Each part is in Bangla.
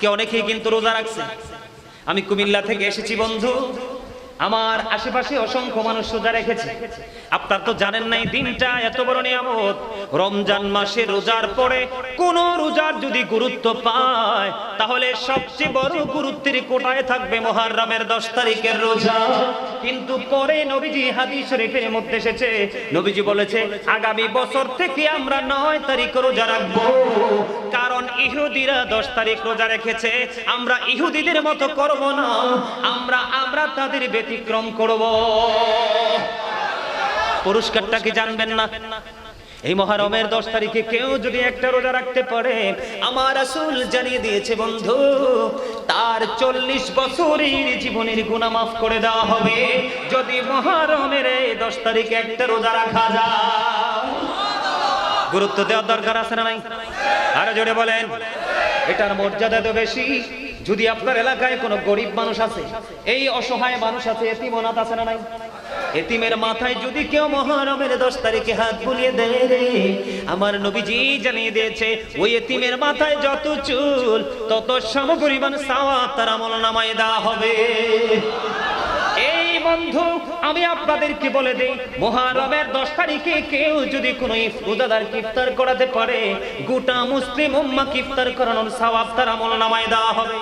আজকে অনেকেই কিন্তু রোজা রাখছে। আমি কুমিল্লা থেকে এসেছি বন্ধু। আমার আশেপাশে অসংখ্য মানুষ রোজা রেখেছে। আপনার তো জানেন নাই, দিনটা এত বড় নিয়ামত। রমজান মাসে রোজার পরে কোন রোজার যদি গুরুত্ব পায়, তাহলে সবচেয়ে বড় গুরুত্বের কোটায় থাকবে মহারমের দশ তারিখের রোজা। কিন্তু পরে নবীজি হাদিস শরীফের মধ্যে এসেছে, নবীজি বলেছে, আগামী বছর থেকে আমরা নয় তারিখ রোজা রাখব। কারণ ইহুদিরা দশ তারিখ রোজা রেখেছে, আমরা ইহুদিদের মতো করব না। আমরা আমরা তাদের ব্যতিক্রম করব। পুরস্কারটা কি জানবেন না? এই মহারমের দশ তারিখে কেউ যদি একটা রোজা রাখতে পারে, আমার আসল জানিয়ে দিয়েছে, বন্ধু, তার চল্লিশ বছরের জীবনের গুণা মাফ করে দেওয়া হবে। যদি মহারমের এই দশ তারিখে একটা রোজা রাখা যায়। গুরুত্ব দেওয়ার দরকার আছে না নাই? আরও জোরে বলেন। এটার মর্যাদা তো বেশি। যদি আপনার এলাকায় কোনো গরিব মানুষ আছে, এই অসহায় মানুষ আছে, এতিম অনাথ আছে না নাই? এতিমের মাথায় যদি কেউ মহারমের দশ তারিখে হাত বুলিয়ে দেয় রে, আমার নবীজি জানিয়ে দিয়েছে, ওই এতিমের মাথায় যত চুল, তত সমপরিমাণ সাওয়া তার আমল নামায় দেওয়া হবে। বন্ধু, আমি আপনাদেরকে বলে দেই, মহারমের দশ তারিখে কেউ যদি কোনো ইফতার করাতে পারে, গোটা মুসলিম উম্মা ইফতার করানোর সওয়াব তার আমল নামায় দেওয়া হবে।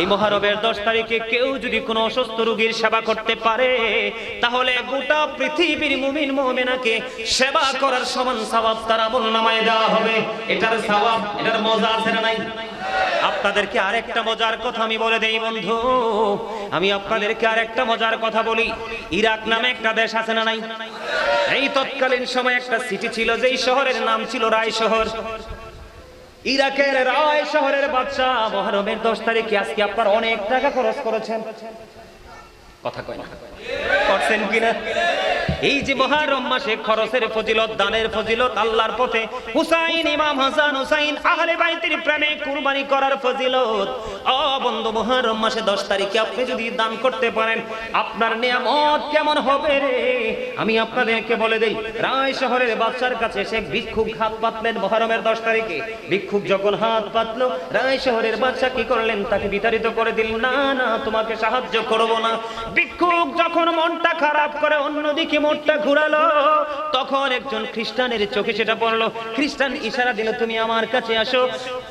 এই মহারবের দশ তারিখে কেউ যদি কোনো অসুস্থ রোগীর সেবা করতে পারে, তাহলে গোটা পৃথিবীর মুমিন মুমিনাকে সেবা করার সমান সওয়াব তার আমল নামায় দেওয়া হবে। এটার সওয়াব, এটার মজা আছে না নাই? আপনাদেরকে আরেকটা মজার কথা আমি বলে দেই, বন্ধু। আমি আপনাদেরকে আরেকটা মজার কথা বলি। ইরাক নামে একটা দেশ আছে না নাই? এই তৎকালীন সময় একটা সিটি ছিল, যেই শহরের নাম ছিল রায় শহর। ইরাকের রায় শহরের বাচ্চা মহরমের দশ তারিখে আজকে আপনার অনেক টাকা খরচ করেছেন। কথা কয় না। করছেন কিনা? এই যে মহারম মাসে খরচের ফজিলত, দানের ফজিলত, আল্লাহর পথে হুসাইন, ইমাম হাসান, হুসাইন, আহলে বাইতের প্রেমে কুরবানি করার ফজিলত। ও বন্ধু, মহারম মাসে 10 তারিখে আপনি যদি দান করতে পারেন, আপনার নিয়ামত কেমন হবে রে? আমি আপনাদেরকে বলে দেই, রায় শহরের বাচ্চার কাছে সে ভিক্ষুক হাত পাতলেন মহরমের 10 তারিখে। ভিক্ষুক যখন হাত পাতলো, রায় শহরের বাচ্চা কি করলেন? তাকে বিতাড়িত করে দিল না না, তোমাকে সাহায্য করব না। ভিক্ষুক যখন মনটা খারাপ করে, অন্যদিকে মনটা ঘুরালো, তখন একজন খ্রিস্টানের চোখে সেটা পড়ল। খ্রিস্টান, ইশারা দিল তুমি আমার কাছে আসো।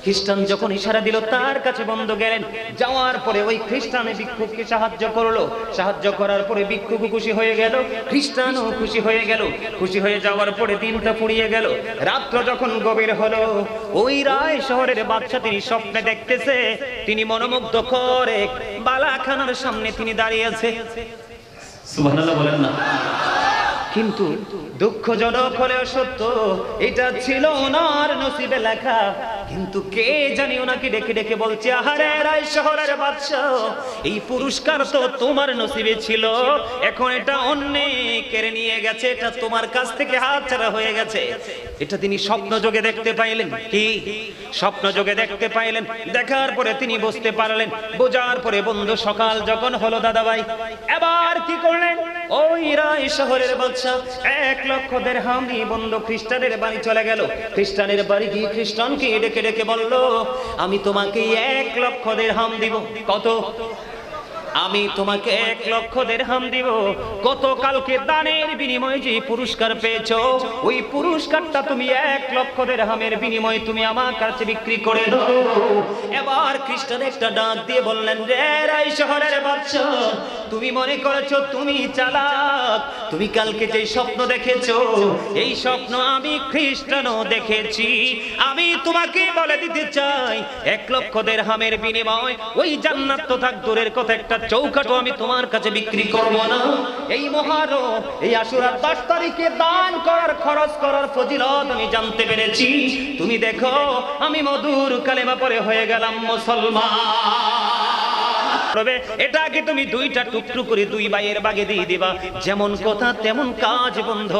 খ্রিস্টান যখন ইশারা দিল, তার কাছে বন্ধ গেলেন। যাওয়ার পরে ওই খ্রিস্টানে ভিক্ষুককে সাহায্য করল। সাহায্য করার পরে ভিক্ষুক খুশি হয়ে গেল, খ্রিস্টানও খুশি হয়ে গেল। খুশি হয়ে যাওয়ার পরে দিনটা ফুরিয়ে গেল। রাত্র যখন গভীর হলো, ওই রায় শহরের বাচ্চা তিনি স্বপ্নে দেখতেছে। তিনি মনোমুগ্ধ করে বালাখানার সামনে তিনি দাঁড়িয়ে আছে। সুবহানাল্লাহ বলেন না। কিন্তু দুঃখজনক হলেও সত্য, এটা ছিল ওনার নসিবে লেখা। কিন্তু কে জানি ওনাকে ডেকে ডেকে বলছে, আহারে রায় শহরের বাদশাহ, এই পুরস্কার তো তোমার নসিবে ছিল। এখন এটা অন্য কেড়ে নিয়ে গেছে, এটা তোমার কাছ থেকে হাত ছাড়া হয়ে গেছে। এটা তিনি স্বপ্ন যোগে দেখতে পাইলেন। কি? স্বপ্ন যোগে দেখতে পাইলেন। দেখার পরে তিনি বুঝতে পারলেন। বোঝার পরে বন্ধু সকাল যখন হলো দাদা ভাই এবার কি করলেন? ওই রায় এক খ্রিস্টানের বাড়ি চলে গেল। খ্রিস্টানের বাড়ি গিয়ে খ্রিস্টানকে ডেকে ডেকে বলল, আমি তোমাকে এক লক্ষ দেড়হাম দিব। কত? আমি তোমাকে এক লক্ষ দেড়হাম দিব। গতকালকে দানের বিনিময়ে যে পুরস্কার পেয়েছ, ওই পুরস্কারটা তুমি এক লক্ষ দেড়হামের বিনিময়ে তুমি আমার কাছে বিক্রি করে দাও। এবার খ্রিস্টান একটা ডাক দিয়ে বললেন, রে রাই শহরের বাচ্চা তুমি মনে করেছ তুমি চালাক? তুমি কালকে যে স্বপ্ন দেখেছ, এই স্বপ্ন আমি খ্রিস্টানও দেখেছি। আমি তোমাকে বলে দিতে চাই, এক লক্ষ দেড়হামের বিনিময় ওই জান্নাত তো থাক দূরের কথা একটা চৌকাটো আমি তোমার কাছে বিক্রি করব না। এই মহারো এই আশুরার দশ তারিখে দান করার, খরচ করার ফজিলত আমি জানতে পেরেছি। তুমি দেখো, আমি মধুর কালেমা পরে হয়ে গেলাম মুসলমান। তবে এটাকে তুমি দুইটা টুকটু করে দুই বাইয়ের বাগে দিয়ে দিবা। যেমন কথা, তেমন কাজ, বন্ধ।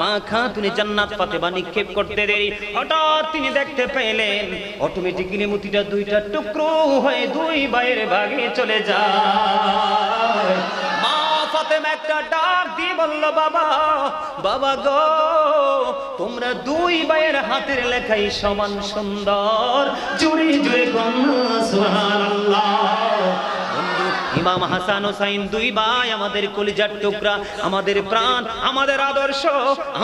মা খা তুমি জান্নাত বা নিক্ষেপ করতে দেরি। হঠাৎ তিনি দেখতে পেলেন অটোমেটিক্যালি মুতিটা দুইটা টুকরো হয়ে দুই বাইয়ের বাগে চলে যায়। মা ফাতেমা একটা ডাক দিয়ে বলল, বাবা বাবা গো। তোমরা দুই ভাইয়ের হাতের লেখাই সমান সুন্দর। জুড়ে জুড়ে ইমাম হাসান হোসাইন দুই ভাই আমাদের কলিজার টুকরা, আমাদের প্রাণ, আমাদের আদর্শ।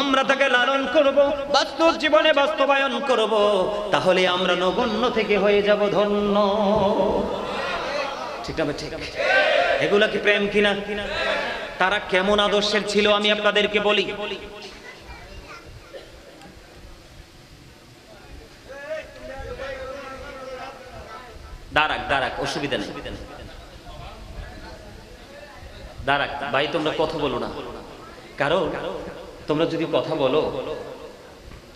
আমরা তাকে লালন করব, বাস্তব জীবনে বাস্তবায়ন করব। তাহলে আমরা নগণ্য থেকে হয়ে যাব ধন্য। ঠিক না ঠিক? এগুলা কি প্রেম কিনা? তারা কেমন আদর্শের ছিল আমি আপনাদেরকে বলি। দাঁড়াক দাঁড়াক, অসুবিধা নেই। দাঁড়াক, ভাই, তোমরা কথা বলো না। কারণ তোমরা যদি কথা বলো,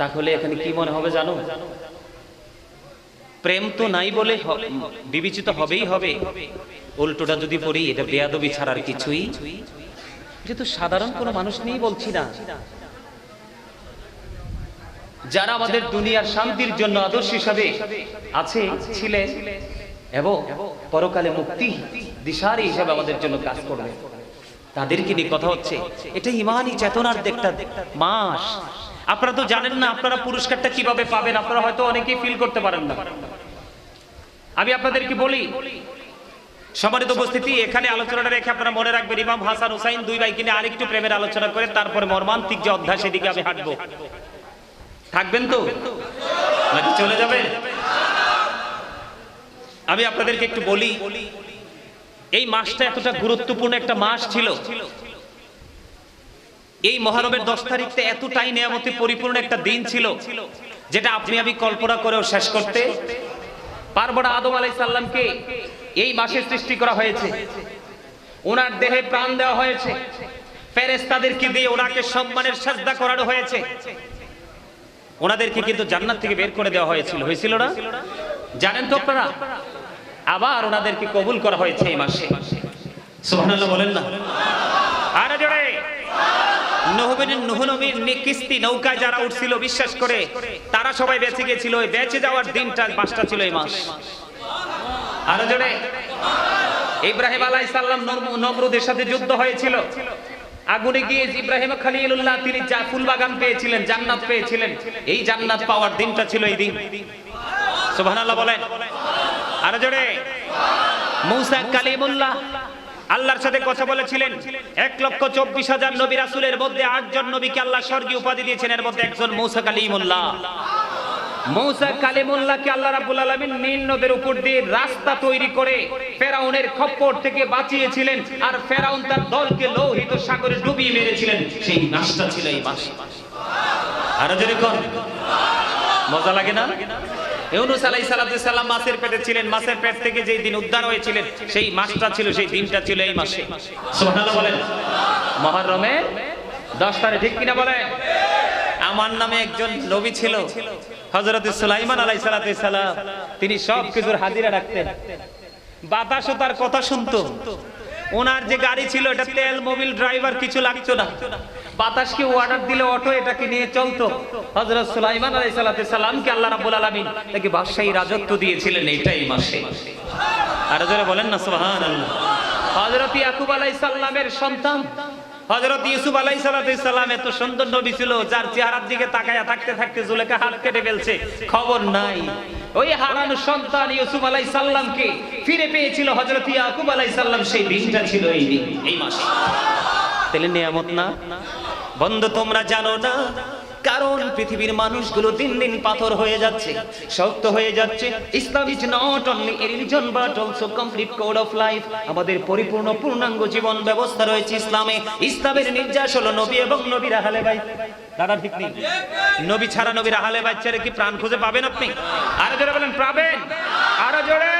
তাহলে এখানে কি মনে হবে জানো? প্রেম তো নাই বলে বিবেচিত হবেই হবে। উল্টোটা যদি পড়ি, এটা বেয়াদবি ছাড়ার কিছুই। এটা তো সাধারণ কোনো মানুষ নেই বলছি না। যারা আমাদের দুনিয়ার শান্তির জন্য আদর্শ হিসাবে আছে, ছিলেন এবং পরকালে মুক্তি দিশারি হিসাবে আমাদের জন্য কাজ করবে। তাদেরকে নিয়ে কথা হচ্ছে। এটা ইমানই চেতনার একটা মাস। আপনারা তো জানেন না, আপনারা পুরস্কারটা কীভাবে পাবেন? আপনারা হয়তো অনেকেই ফিল করতে পারেন না। আমি আপনাদেরকে বলি, সম্মানিত উপস্থিতি, এখানে আলোচনাটা রেখে আপনারা মনে রাখবেন, ইমাম হাসান হুসাইন দুই ভাইকে নিয়ে আরেকটু প্রেমের আলোচনা করে, তারপরে মর্মান্তিক যে অধ্যায় সেদিকে আমি হাঁটবো। থাকবেন তো? চলে যাবেন? আমি আপনাদেরকে একটু বলি, এই মাসটা এতটা গুরুত্বপূর্ণ একটা মাস ছিল। এই মহারমের দশ তারিখটা এতটাই নিয়ামতে পরিপূর্ণ একটা দিন ছিল, যেটা আপনি, আমি কল্পনা করেও শেষ করতে পারব না। আদম আলাই সাল্লামকে এই মাসে সৃষ্টি করা হয়েছে। ওনার দেহে প্রাণ দেওয়া হয়েছে। ফেরেস্তাদেরকে দিয়ে ওনাকে সম্মানের সাজদা করানো হয়েছে? ওনাদেরকে কিন্তু জান্নাত থেকে বের করে দেওয়া হয়েছিল। হয়েছিল না? জানেন তো আপনারা? আবার ওনাদেরকে কবুল করা হয়েছে এই মাসে। সুবহানাল্লাহ বলেন না। জোরে। নৌকায় উঠছিল, বিশ্বাস করে, তারা সবাই বেঁচে গেছিল। বেঁচে যাওয়ার নমরুদের সাথে যুদ্ধ হয়েছিল। আগুনে গিয়ে ইব্রাহিম খলিলুল্লাহ তিনি ফুল বাগান পেয়েছিলেন, জান্নাত পেয়েছিলেন। এই জান্নাত পাওয়ার দিনটা ছিল এই দিন। সুবহানাল্লাহ বলেন। আরও জোরে। মূসা কালিমুল্লাহ আল্লাহর সাথে কথা বলেছিলেন। এক লক্ষ চব্বিশ হাজার নবী রাসুলের মধ্যে আটজন নবীকে আল্লাহ স্বর্গীয় উপাধি দিয়েছেন, এর মধ্যে একজন মৌসা কালিমুল্লাহ। মৌসা কালিমুল্লাহকে আল্লাহ রাব্বুল আলামিন নীল নদের উপর দিয়ে রাস্তা তৈরি করে ফেরাউনের খপ্পর থেকে বাঁচিয়েছিলেন আর ফেরাউন তার দলকে লোহিত সাগরে ডুবিয়ে মেরেছিলেন। সেই মাসটা ছিল এই মাস আরও যদি কর। মজা লাগে না? মাছের ছিলেন। মাছের দিন হয়েছিলেন, সেই মাসটা ছিল, সেই দিনটা ছিল এই মাসে। সুবহানাল্লাহ বলেন। মুহররমে 10 তারিখ, ঠিক কিনা বলেন? আমার নামে একজন নবী ছিল, হযরত সুলাইমান আলাইহিস সালাতু সাল্লাম তিনি সব কিছুর হাজিরা রাখতেন। বাতাসও তার কথা শুনতো। ওনার যে গাড়ি ছিল, এটা তেল, মোবিল, ড্রাইভার, কিছু লাগতো না। বাতাসকে অর্ডার দিলে অটো এটাকে নিয়ে চলতো। হযরত সুলাইমান আলাইহিস সালাতু সালামকে আল্লাহ রাব্বুল আলামিন তাকে বাদশাহী রাজত্ব দিয়েছিলেন এইটাই মাসে। আর যারা বলেন না, সুবহানাল্লাহ। হযরত ইয়াকুব আলাইহিস সালামের সন্তান। হযরত ইউসুফ আলাইহিস সালাম এত সুন্দর নবী ছিল, যার চেহারার দিকে তাকায়া থাকতে থাকতে জুলেখা হাত কেটে ফেলছে। খবর নাই। ওই হারানো সন্তান ইউসুফ আলাইহিস সালামকে ফিরে পেয়েছিল হযরত ইয়াকুব আলাইহিস সালাম, সেই দিনটা ছিল এই দিন, এই মাসে। তাহলে নিয়ামত না? বন্ধু, তোমরা জানো না? কারণ পৃথিবীর মানুষগুলো দিন দিন পাথর হয়ে যাচ্ছে, শক্ত হয়ে যাচ্ছে। Islam is not only a religion but also complete code of life আমাদের পরিপূর্ণ পূর্ণাঙ্গ জীবন ব্যবস্থা রয়েছে ইসলামে। ইসলামের নির্যাস হলো নবী এবং নবীর আহলে ভাই দাদা, ঠিক নেই। নবী ছাড়া নবীর আহলে বাচ্চারে কি প্রাণ খুঁজে পাবেন আপনি? আরও জোরে বলেন, পাবেন। আরও জোরে।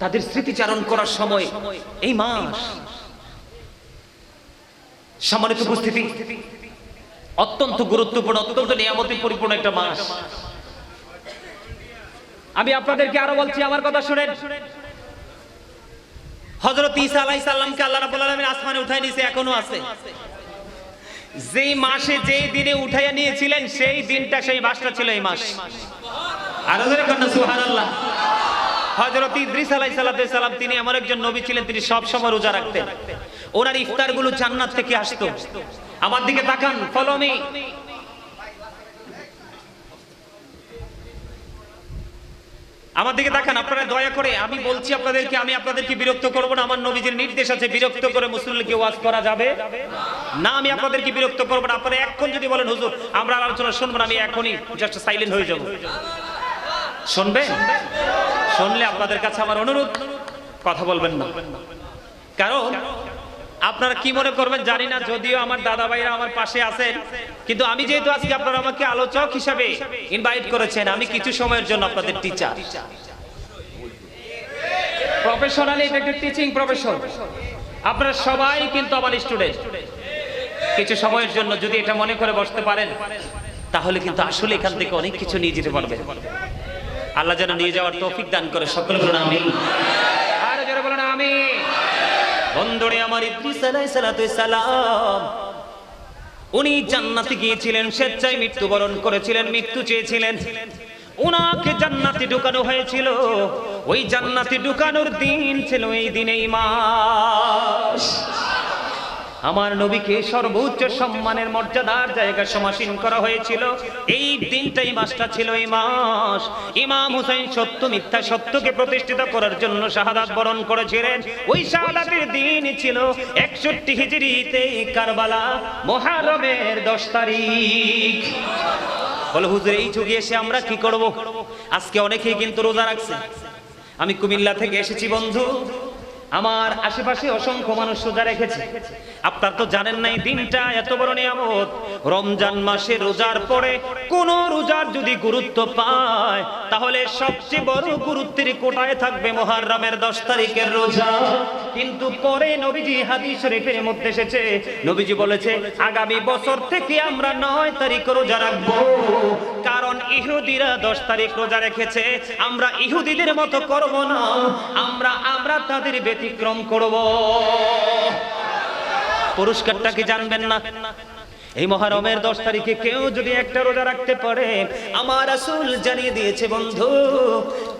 তাদের স্মৃতিচারণ করার সময়, এই মাস সম্মানিত উপস্থিতি অত্যন্ত গুরুত্বপূর্ণ, অত্যন্ত নিয়ামতি পরিপূর্ণ একটা মাস। আমি আপনাদেরকে আরও বলছি, আমার কথা শুনেন। হযরত ঈসা আলাইহিস সালামকে আল্লাহ আলামিন আসমানে উঠায় নিয়েছে, এখনও আছে। যেই মাসে যেই দিনে উঠাইয়া নিয়েছিলেন, সেই দিনটা, সেই মাসটা ছিল এই মাস। আরও ধরে কন্যা সুবহানাল্লাহ। হযরত ইদ্রিস তিনি একজন নবী ছিলেন, তিনি সব সময় রোজা রাখতেন। ওনার জান্নাত থেকে আসতো। আমার দিকে তাকান আমার দিকে তাকান, আপনারা দয়া করে, আমি বলছি আপনাদেরকে, আমি আপনাদেরকে বিরক্ত করব না। আমার নবীজির নির্দেশ আছে, বিরক্ত করে মুসলিমকে ওয়াজ করা যাবে? না, আমি আপনাদেরকে বিরক্ত করব না। আপনারা এক্ষণ যদি বলেন, হুজুর, আমরা আলোচনা শুনব না, আমি এখনই জাস্ট সাইলেন্ট হয়ে যাব। শুনবেন? শুনলে আপনাদের কাছে আমার অনুরোধ, কথা বলবেন না। কারণ আপনারা কি মনে করবেন জানি না, যদিও আমার দাদা ভাইরা আমার পাশে আছেন, কিন্তু আমি যেহেতু আজকে আপনারা আমাকে আলোচক হিসাবে ইনভাইট করেছেন, আমি কিছু সময়ের জন্য আপনাদের টিচার প্রফেশনালি এটা একটা টিচিং প্রফেশন আপনারা সবাই কিন্তু আমার স্টুডেন্ট কিছু সময়ের জন্য যদি এটা মনে করে বসতে পারেন, তাহলে কিন্তু আসলে এখান থেকে অনেক কিছু নিয়ে যেতে পারবেন। আল্লাহ যেন নিয়ে যাওয়ার তৌফিক দান করে সকলে বলুন আমি আর যারা বলুন আমি বন্ধুরে আমার ইদ্রিস আলাইহিস সালাতু সালাম উনি জান্নাতে গিয়েছিলেন স্বেচ্ছায় মৃত্যুবরণ করেছিলেন মৃত্যু চেয়েছিলেন। উনাকে জান্নাতে ঢুকানো হয়েছিল। ওই জান্নাতে ঢুকানোর দিন ছিল এই দিনেই মাস। আমার নবীকে সর্বোচ্চ সম্মানের মর্যাদার জায়গা সমাসীন করা হয়েছিল। এই দিনটাই মাসটা ছিল এই মাস। ইমাম হুসাইন সত্য মিথ্যা সত্যকে প্রতিষ্ঠিত করার জন্য শাহাদাত বরণ করেছিলেন। ওই শাহাদাতের দিন ছিল একষট্টি হিজরিতে কারবালা মহারমের দশ তারিখ। বলো, হুজুর, এই যুগে এসে আমরা কি করব? আজকে অনেকেই কিন্তু রোজা রাখছে। আমি কুমিল্লা থেকে এসেছি, বন্ধু। আমার আশেপাশে অসংখ্য মানুষ রোজা রেখেছে। আপনার তো জানেন নাই, দিনটা এত বড় নিয়ামত। রমজান মাসে রোজার পরে কোন রোজার যদি গুরুত্ব পায়, তাহলে সবচেয়ে বড় গুরুত্বের কোটায় থাকবে মহারমের দশ তারিখের রোজা। কিন্তু পরে নবীজি হাদিস শরীফের মধ্যে এসেছে, নবীজি বলেছে, আগামী বছর থেকে আমরা নয় তারিখ রোজা রাখব। কারণ ইহুদিরা দশ তারিখ রোজা রেখেছে, আমরা ইহুদিদের মতো করব না। আমরা আমরা তাদের ব্যতিক্রম করব। পুরস্কারটা কি জানবেন না? এই মহারমের দশ তারিখে কেউ যদি একটা রোজা রাখতে পারে, আমার আসল জানিয়ে দিয়েছে, বন্ধু,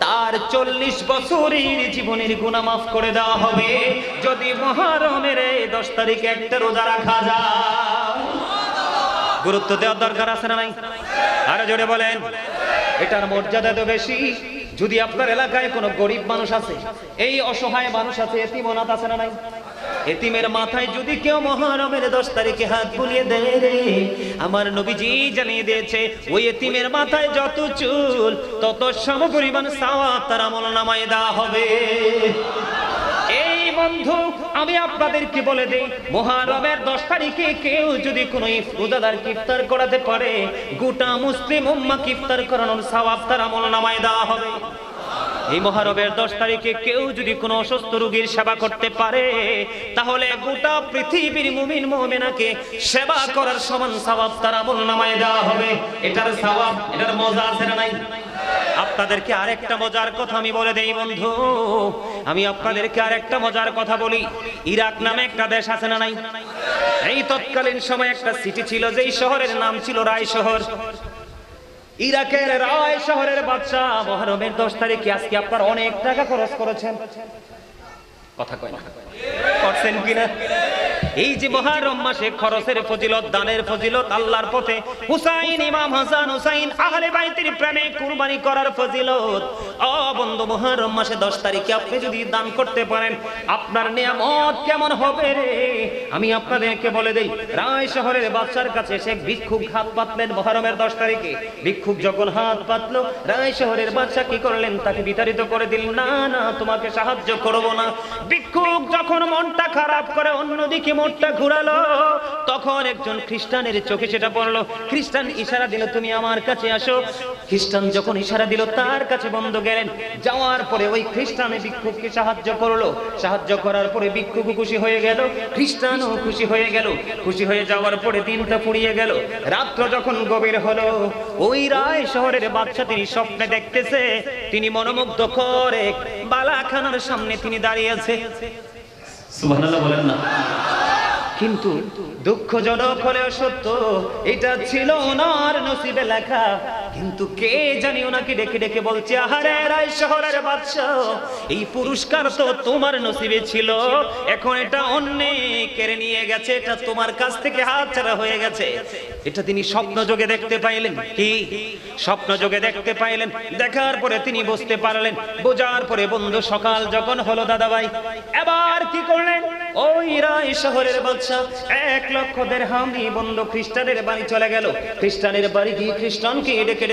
তার চল্লিশ বছরের জীবনের গুণা মাফ করে দেওয়া হবে। যদি মহারমের এই দশ তারিখে একটা রোজা রাখা যায়। গুরুত্ব দেওয়ার দরকার আছে না নাই? আরও জোরে বলেন। এটার মর্যাদা তো বেশি। যদি আপনার এলাকায় কোনো গরিব মানুষ আছে, এই অসহায় মানুষ আছে, এতিম অনাথ আছে না নাই? এতিমের মাথায় যদি কেউ মহারমের দশ তারিখে হাত বুলিয়ে দেয় রে, আমার নবীজি জানিয়ে দিয়েছে, ওই এতিমের মাথায় যত চুল, তত সম পরিমাণ সাওয়া তার আমল নামায় দেওয়া হবে। বন্ধু, আমি আপনাদেরকে বলে দেই, মহারমের দশ তারিখে কেউ যদি কোনো রোজাদার ইফতার করাতে পারে, গোটা মুসলিম উম্মা ইফতার করানোর সওয়াব তার আমল নামায় দেওয়া হবে। এই মহারবের দশ তারিখে কেউ যদি কোনো অসুস্থ রোগীর সেবা করতে পারে, তাহলে গোটা পৃথিবীর মুমিন মুমিনাকে সেবা করার সমান সওয়াব তার আমল দেওয়া হবে। এটার সওয়াব, এটার মজা আছে না নাই? আপনাদেরকে আরেকটা মজার কথা আমি বলে দেই, বন্ধু। আমি আপনাদেরকে আরেকটা মজার কথা বলি। ইরাক নামে একটা দেশ আছে না নাই? এই তৎকালীন সময় একটা সিটি ছিল, যেই শহরের নাম ছিল রায় শহর। ইরাকের রায় শহরের বাচ্চা মহরমের দশ তারিখে আজকে আপনার অনেক টাকা খরচ করেছেন। কথা কয় না। করছেন কিনা? এই যে মহারম মাসে খরচের ফজিলত, দানের ফজিলত, আল্লাহর পথে। হুসাইন, ইমাম হাসান, হুসাইন, আহলে বাইতের প্রেমে কুরবানি করার ফজিলত। ও বন্ধু, মহারম মাসে 10 তারিখে আপনি যদি দান করতে পারেন, আপনার নিয়ামত কেমন হবে রে? আমি আপনাদেরকে বলে দেই, রায় শহরের বাচ্চার কাছে সে ভিক্ষুক হাত পাতলেন মহরমের 10 তারিখে। ভিক্ষুক যখন হাত পাতলো, রায় শহরের বাচ্চা কি করলেন? তাকে বিতাড়িত করে দিলেন, না না, তোমাকে সাহায্য করব না। ভিক্ষুক যখন মনটা খারাপ করে অন্যদিকে মনটা ঘুরালো, তখন একজন খ্রিস্টানের চোখে সেটা পড়ল। খ্রিস্টান, ইশারা দিল তুমি আমার কাছে আসো। খ্রিস্টান যখন ইশারা দিল, তার কাছে বন্ধ গেলেন। যাওয়ার পরে ওই খ্রিস্টানে ভিক্ষুককে সাহায্য করল। সাহায্য করার পরে ভিক্ষুক খুশি হয়ে গেল, খ্রিস্টানও খুশি হয়ে গেল। খুশি হয়ে যাওয়ার পরে দিনটা ফুরিয়ে গেল। রাত্র যখন গভীর হলো, ওই রায় শহরের বাচ্চা তিনি স্বপ্নে দেখতেছে। তিনি মনোমুগ্ধ করে বালাখানার সামনে তিনি দাঁড়িয়ে আছে সুবহানাল্লাহ বলেন না। কিন্তু দুঃখজনক হলেও সত্য, এটা ছিল ওনার নসিবে লেখা। কিন্তু কে জানি ওনাকে ডেকে ডেকে বলছে, আহারে রায় শহরের বাদশাহ, এই পুরস্কার তো তোমার নসিবে ছিল। এখন এটা অন্য কেড়ে নিয়ে গেছে, এটা তোমার কাছ থেকে হাত ছাড়া হয়ে গেছে। এটা তিনি স্বপ্ন যোগে দেখতে পাইলেন। কি? স্বপ্ন যোগে দেখতে পাইলেন। দেখার পরে তিনি বুঝতে পারলেন। বোঝার পরে বন্ধু সকাল যখন হলো দাদাভাই, এবার কি করলেন? ওই রায় শহরের এক খ্রিস্টানের বাড়ি চলে গেল। খ্রিস্টানের বাড়ি খ্রিস্টানকে ডেকে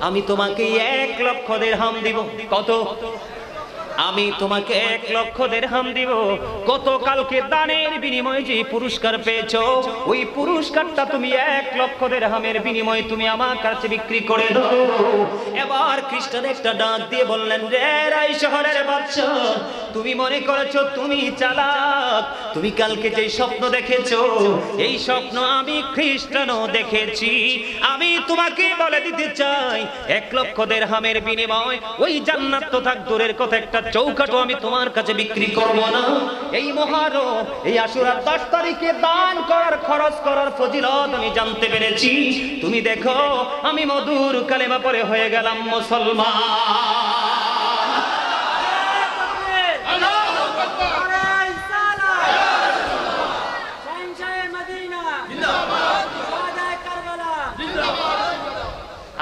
আমি তোমাকে এক লক্ষ হাম দিব। কত? আমি তোমাকে এক লক্ষ দেড়হাম দিব। গতকালকে দানের বিনিময়ে যে পুরস্কার পেয়েছ, ওই পুরস্কারটা তুমি এক লক্ষ দেড়হামের বিনিময়ে তুমি আমার কাছে বিক্রি করে দাও। এবার খ্রিস্টান একটা ডাক দিয়ে বললেন, রে রাই শহরের বাচ্চা তুমি মনে করেছ তুমি চালাক। তুমি কালকে যে স্বপ্ন দেখেছ, এই স্বপ্ন আমি খ্রিস্টানও দেখেছি। আমি তোমাকে বলে দিতে চাই, এক লক্ষ দেড়হামের বিনিময়, ওই জান্নাত তো থাক দূরের কথা একটা চৌকাটও আমি তোমার কাছে বিক্রি করব না। এই মহারো এই আশুরার দশ তারিখে দান করার, খরচ করার ফজিলত আমি জানতে পেরেছি। তুমি দেখো, আমি মধুর কালেমা পরে হয়ে গেলাম মুসলমান।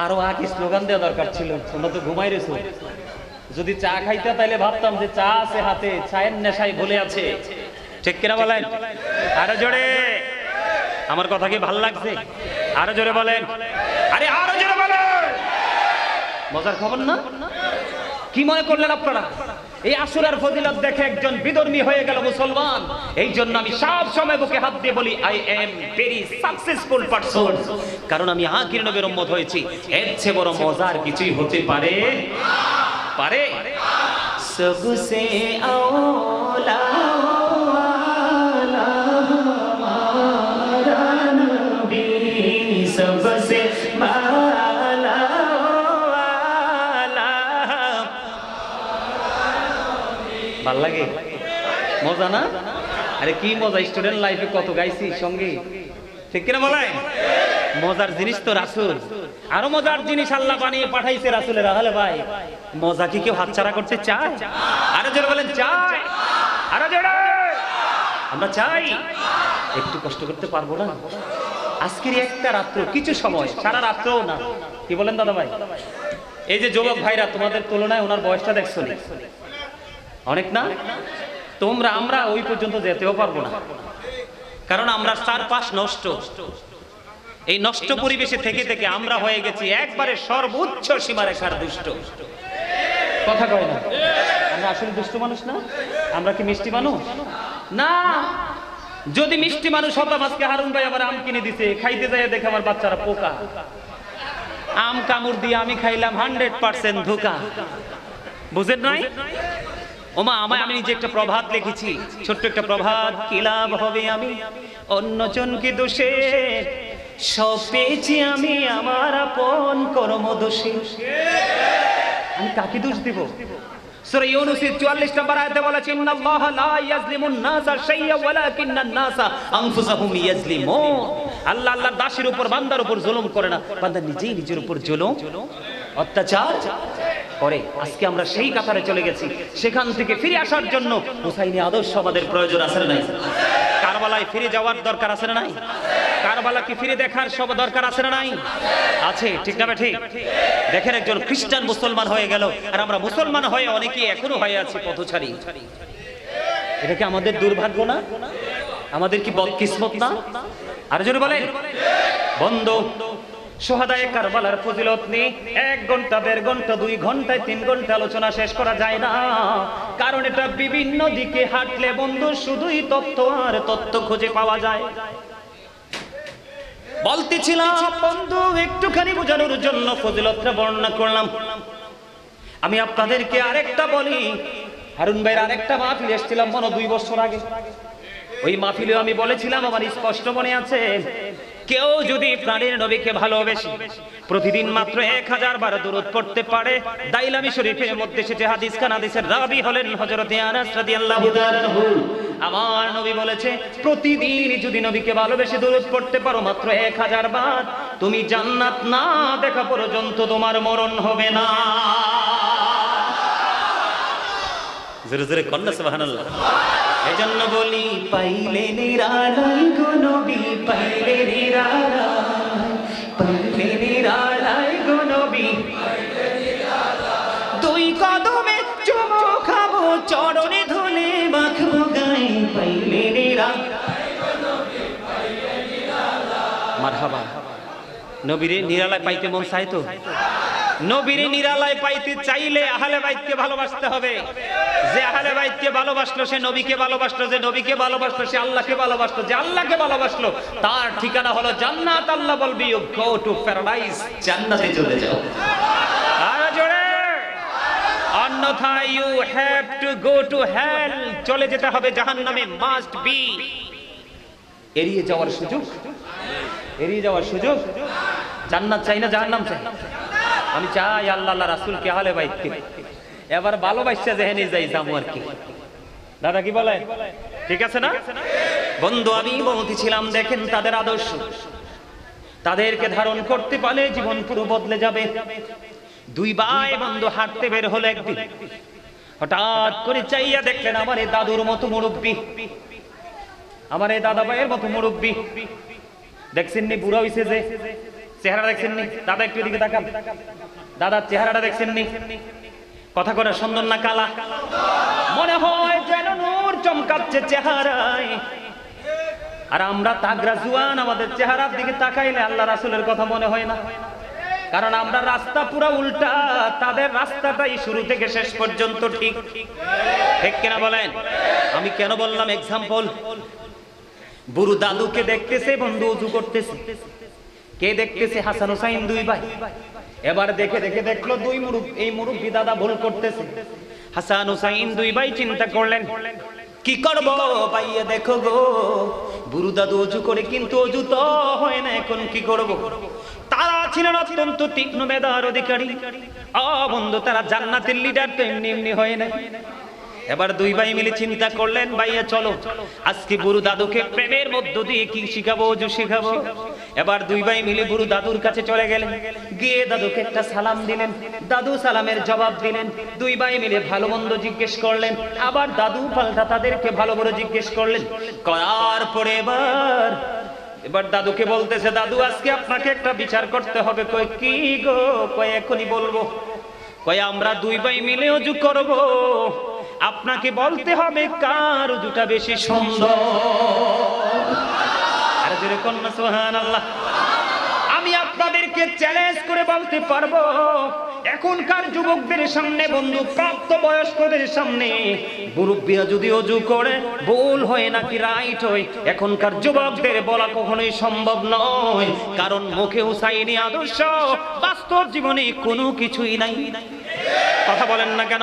আরও আগে স্লোগান দেওয়া দরকার ছিল। তোমরা তো ঘুমাই রেছো যদি চা খাইতে তাইলে ভাবতাম যে চা আছে হাতে, চায়ের নেশায় ভুলে আছে। ঠিক কিনা বলেন? আরও জোরে। আমার কথা কি ভালো লাগছে? আরও জোরে বলেন। আরে আরও জোরে বলেন! মজার খবর না? কি মনে করলেন আপনারা? এই আসুরার ফজিলত দেখে একজন বিধর্মী হয়ে গেল মুসলমান। এই জন্য আমি সব সময় বুকে হাত দিয়ে বলি I am very successful person কারণ আমি আকির নবীর উম্মত হয়েছি। এর চেয়ে বড় মজার কিছুই হতে পারে? পারে? সবসে আওলা ভালো লাগে মজা না? আরে কি মজা স্টুডেন্ট লাইফে কত গাইছি সঙ্গে। ঠিক কিনা বলাই? মজার জিনিস তো রাসুল। আরও মজার জিনিস আল্লাহ বানিয়ে পাঠাইছে রাসুলের। আহলে ভাই, মজা কি কেউ হাতছাড়া করতে চায়? আরও জোরে বলেন, চায়। আরও জোরে। আমরা চাই। একটু কষ্ট করতে পারব না? আজকের একটা রাত্র, কিছু সময়, সারা রাত্রও না। কি বলেন দাদা ভাই? এই যে যুবক ভাইরা, তোমাদের তুলনায় ওনার বয়সটা দেখছ? অনেক না? তোমরা, আমরা ওই পর্যন্ত যেতেও পারব না। কারণ আমরা চারপাশ নষ্ট। এই নষ্ট পরিবেশে থেকে থেকে আমরা হয়ে গেছি একবারে সর্বোচ্চ সীমারেখার দুষ্ট। কথা কয় না? আমরা আসলে দুষ্ট মানুষ না? আমরা কি মিষ্টি মানুষ? না। যদি মিষ্টি মানুষ হতাম, আজকে হারুন ভাই আবার আম কিনে দিছে। খাইতে যায় দেখে আমার বাচ্চারা পোকা। আম কামড় দিয়ে আমি খাইলাম হান্ড্রেড পার্সেন্ট ধোকা। বুঝেন নাই? ওমা, আমায় আমি নিজে একটা প্রভাত লিখেছি। ছোট্ট একটা প্রভাত, কি লাভ হবে আমি? অন্যজনকে দোষে, সব পেয়েছি আমি আমার আপন কর্ম দোষে। আমি কাকে দোষ দিব? সূরা ইউনূসের 44 নম্বর আয়াতে বলেছে, ইন্নাল্লাহ লা নাসা ওয়ালাকিন্নান নাসা আল্লাহ দাসের উপর, বান্দার উপর জুলুম করে না। নিজেই নিজের উপর জুলুম, অত্যাচার। করে আজকে আমরা সেই কাতারে চলে গেছি। সেখান থেকে ফিরে আসার জন্য হুসাইনি আদর্শ আমাদের প্রয়োজন আছে না নাই? কারবালায় ফিরে যাওয়ার দরকার আছে না নাই? কারবালাকে ফিরে দেখার সব দরকার আছে না নাই? আছে, ঠিক না ঠিক? দেখেন একজন খ্রিস্টান মুসলমান হয়ে গেল, আর আমরা মুসলমান হয়ে অনেকে এখনও হয়ে আছি পথচারী। এটা কি আমাদের দুর্ভাগ্য না? আমাদের কি বদকিসমত না? আর জোরে বলেন, বন্ধ। একটুখানি বোঝানোর জন্য ফজিলতটা বর্ণনা করলাম। আমি আপনাদেরকে আরেকটা বলি। হারুন ভাইয়ের আরেকটা মাহফিল এসেছিলাম মনে দুই বছর আগে। ওই মাহফিলে আমি বলেছিলাম, আমার স্পষ্ট মনে আছে কেউ যদি প্রাণীর নবীকে ভালোবেসে প্রতিদিন মাত্র এক হাজার বার দূরত পড়তে পারে, দাইলামি শরীফের মধ্যে সেটি হাদিস খান, হাদিসের রাবি হলেন হজরত আনাস রাদিয়াল্লাহু। আমার নবী বলেছে, প্রতিদিন যদি নবীকে ভালোবেসে দূরত পড়তে পারো মাত্র এক হাজার বার, তুমি জান্নাত না দেখা পর্যন্ত তোমার মরণ হবে না জোরে জোরে কন্যা সুবহানাল্লাহ এই জন্য বলি, পাইলে নিরালাই গো নবী, পাইলে নিরালাই পাইলে নিরালাই গো নবী। দুই কদমে চুমো খাব, চরণে ধুলে মাখবো গায়ে, পাইলে নিরালাই মারহাবা। নবীরে নিরালায় পাইতে মন চাই তো? নবীরে নিরালায় পাইতে চাইলে আহলে বাইতকে ভালোবাসতে হবে। যে আহলে বাইতকে ভালোবাসলো, সে নবীকে ভালোবাসলো, যে নবীকে ভালোবাসলো, সে আল্লাহকে ভালোবাসলো, যে আল্লাহকে ভালোবাসলো, তার ঠিকানা হলো জান্নাত আল্লাহ বলবি ইউ গো টু প্যারাডাইস জান্নাতে চলে যাও। অন্যথায় you have to go to hell চলে যেতে হবে জাহান্নামে মাস্ট বি এড়িয়ে যাওয়ার সুযোগ? এড়িয়ে যাওয়ার সুযোগ? জান্নাত চাই না, জাহান্নাম চাই? আমি চাই আল্লাহ আল্লাহ রাসূলকে আহলে বাইতকে। এবার ভালোবাসা যেহেনে যাই যাব আর কি। দাদা কি বলে? ঠিক আছে না? বন্ধু, আমি বলতে ছিলাম, দেখেন তাদের আদর্শ। তাদেরকে ধারণ করতে পারলে জীবন পুরো বদলে যাবে। দুই ভাই বন্ধু, হাঁটতে বের হলো একদিন। হঠাৎ করে চাইয়া দেখলেন আমার এই দাদুর মতো মুরব্বী। আমার এই দাদা ভাইয়ের মতো মুরব্বী। দেখছেন নি বুড়া হইছে যে। চেহারা দেখছেন নি দাদা, একটু এদিকে তাকান। দাদার চেহারাটা দেখছেন নি কথা করে সুন্দর না কালা? মনে হয় যেন নূর চমকাচ্ছে চেহারায়। আর আমরা তাগরা জুয়ান, আমাদের চেহারার দিকে তাকাইলে আল্লাহ রাসূলের কথা মনে হয় না। কারণ আমরা রাস্তা পুরা উল্টা, তাদের রাস্তাটাই শুরু থেকে শেষ পর্যন্ত ঠিক। ঠিক কিনা বলেন? আমি কেন বললাম এক্সাম্পল বুড়ু দাদুকে দেখতেছে, বন্ধু উজু করতেছে। কে দেখতেছে? হাসান হুসাইন দুই ভাই। এবার দেখে দেখে দেখল দুই মুরুব, এই মুরব্বী দাদা ভুল করতেছে। হাসান হুসাইন দুই ভাই চিন্তা করলেন, কি করব ভাইয়া দেখো গো বুরু দাদু অজু করে কিন্তু অজু তো হয় না, এখন কি করব? তারা ছিলেন অত্যন্ত তীক্ষ্ণ, মেধার অধিকারী। অ বন্ধু, তারা জান্নাতের লিডার তো এমনি এমনি হয় না। এবার দুই ভাই মিলে চিন্তা করলেন, ভাইয়া, চলো। আজকে বুড়ু দাদুকে প্রেমের মধ্য দিয়ে কি শিখাবো অজু শিখাবো? এবার দুই ভাই মিলে গুরু দাদুর কাছে চলে গেলেন। গিয়ে দাদুকে একটা সালাম দিলেন। দাদু সালামের জবাব দিলেন। দুই ভাই মিলে ভালো মন্দ জিজ্ঞেস করলেন। আবার দাদু পাল্টা তাদেরকে ভালো বড় জিজ্ঞেস করলেন। করার পরে এবার এবার দাদুকে বলতেছে, দাদু, আজকে আপনাকে একটা বিচার করতে হবে। কই কি গো? কই এখনই বলব। কই আমরা দুই ভাই মিলে অজু করব। আপনাকে বলতে হবে কার অজুটা বেশি সুন্দর। কন্যা সুবহানাল্লাহ। আমি আপনাদেরকে চ্যালেঞ্জ করে বলতে পারব, এখনকার যুবকদের সামনে বন্ধু প্রাপ্ত বয়স্কদের সামনে মুরব্বীরা যদি অজু করে, ভুল হয় নাকি রাইট হয়, এখনকার যুবকদের বলা কখনোই সম্ভব নয়। কারণ মুখে হুসাইনি আদর্শ, বাস্তব জীবনে কোনো কিছুই নাই। কথা বলেন না কেন?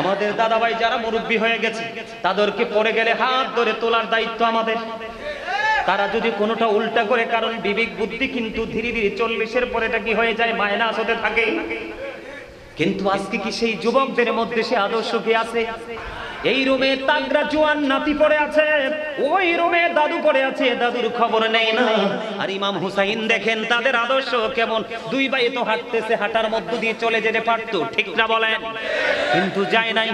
আমাদের দাদাভাই যারা মুরব্বী হয়ে গেছে, তাদেরকে পড়ে গেলে হাত ধরে তোলার দায়িত্ব আমাদের। তারা যদি কোনোটা উল্টা করে কারণ বিবেক বুদ্ধি, কিন্তু ধীরে ধীরে চল্লিশের পরে এটা কি হয়ে যায়, মাইনাস হতে থাকে। কিন্তু আজকে কি সেই যুবকদের মধ্যে সে আদর্শ কি আছে? এই রুমে তাগরা জোয়ান নাতি পড়ে আছে। ওই রুমে দাদু পড়ে আছে, দাদুর খবর নেই না। আর ইমাম হুসাইন দেখেন তাদের আদর্শ কেমন। দুই ভাই তো হাঁটতেছে, হাঁটার মধ্য দিয়ে চলে যেতে পারতো, ঠিক না বলেন? কিন্তু যায় নাই।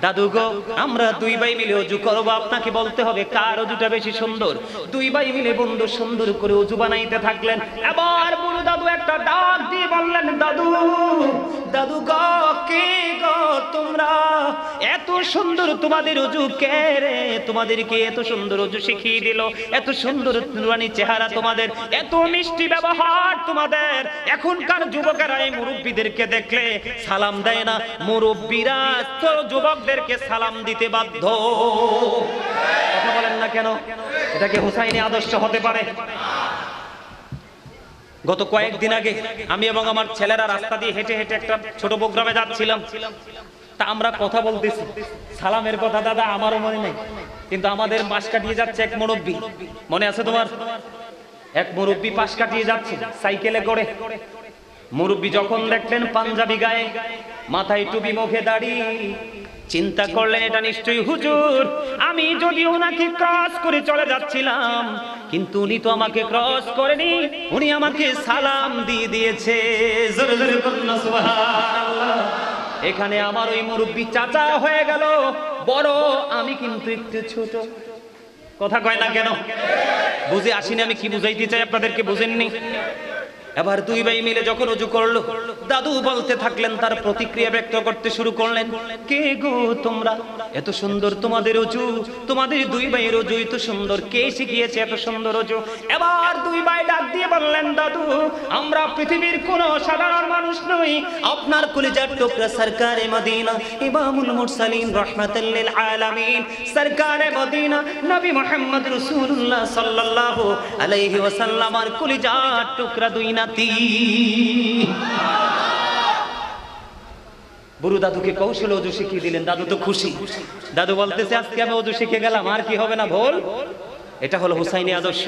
দাদু গো, আমরা দুই ভাই মিলে অজু করব, আপনাকে বলতে হবে কার অজুটা বেশি সুন্দর? দুই ভাই মিলে বন্ধু সুন্দর করে অজু বানাইতে থাকলেন। এবার বুড়ো দাদু একটা ডাক দিয়ে বললেন, দাদু দাদু গো, কে গো? তোমরা? এত সুন্দর তোমাদের অজু কে রে? তোমাদেরকে এত সুন্দর অজু শিখিয়ে দিল। এত সুন্দর নুরানি চেহারা তোমাদের। এত মিষ্টি ব্যবহার তোমাদের। এখনকার যুবকেরা এই মুরব্বীদেরকে দেখলে সালাম দেয় না। মুরব্বীরা তো যুবকদেরকে সালাম দিতে বাধ্য। কথা বলেন না কেন? এটাকে হুসাইনি আদর্শ হতে পারে। গত কয়েকদিন আগে আমি এবং আমার ছেলেরা রাস্তা দিয়ে হেঁটে হেঁটে একটা ছোট প্রোগ্রামে যাচ্ছিলাম। তা আমরা কথা বলতেছি। সালামের কথা দাদা, আমারও মনে নেই। কিন্তু আমাদের পাশ কাটিয়ে যাচ্ছে এক মুরব্বী। মনে আছে তোমার? এক মুরব্বী পাশ কাটিয়ে যাচ্ছে, সাইকেলে করে। মুরব্বী যখন দেখলেন পাঞ্জাবি গায়ে মাথায় টুপি মুখে দাড়ি, চিন্তা করলেন, এটা নিশ্চয়ই হুজুর? আমি যদি ওনাকে ক্রস করে চলে যাচ্ছিলাম কিন্তু উনি তো আমাকে ক্রস করেনি, উনি আমাকে সালাম দিয়ে দিয়েছে। এখানে আমার ওই মুরব্বী চাচা হয়ে গেল, বড়, আমি কিন্তু একটু ছোট। কথা কয় না কেন? বুঝে আসিনি আমি কি বুঝাইতে চাই, আপনাদেরকে বুঝেননি? এবার দুই ভাই মিলে যখন অজু করল, দাদু বলতে থাকলেন, তার প্রতিক্রিয়া ব্যক্ত করতে শুরু করলেন, কে গো তোমরা? এত সুন্দর তোমাদের অজু তোমাদের দুই ভাইয়ের অজু এত সুন্দর, কে শিখিয়েছে এত সুন্দর অজু এবার দুই ভাই ডাক দিয়ে বললেন, দাদু, আমরা পৃথিবীর কোন সাধারণ মানুষ নই। আপনার কলিজার টুকরা সরকারে মদিনা, ইমামুল মুরসালিন রাহমাতাল লিল আলামিন। সরকারে মদিনা, নবী মুহাম্মদ রাসূলুল্লাহ সাল্লাল্লাহু আলাইহি ওয়াসাল্লাম, আর কলিজার টুকরা দুই নাতি বুড়ো দাদুকে কৌশল অজু শিখিয়ে দিলেন, দাদু তো খুশি। দাদু বলতেছে, আজকে আমি অজু শিখে গেলাম, আর কি হবে না ভুল? এটা হলো হুসাইনি আদর্শ।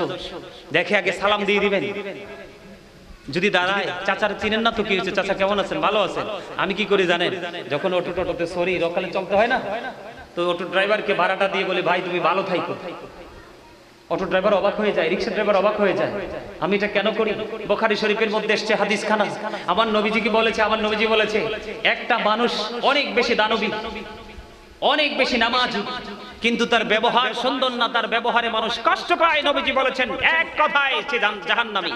দেখে আগে সালাম দিয়ে দিবেন। যদি দাঁড়ায়, চাচার চিনেন না তো কি হয়েছে? চাচা কেমন আছেন? ভালো আছেন? আমি কি করি জানেন? যখন অটো টোটোতে সরি, রকালে চলতে হয় না, তো অটো ড্রাইভারকে ভাড়াটা দিয়ে বলি, ভাই, তুমি ভালো থাইকো। অটো ড্রাইভার অবাক হয়ে যায়, রিক্সা ড্রাইভার অবাক হয়ে যায়। আমি এটা কেন করি? বোখারি শরীফের মধ্যে এসছে হাদিস খানা। আমার নবীজি কি বলেছে, আমার নবীজি বলেছে, একটা মানুষ অনেক বেশি দানবী, অনেক বেশি নামাজ, কিন্তু তার ব্যবহার সুন্দর না, তার ব্যবহারে মানুষ কষ্ট পায়। নবীজি বলেছেন, এক কথায় সে জাহান্নামী।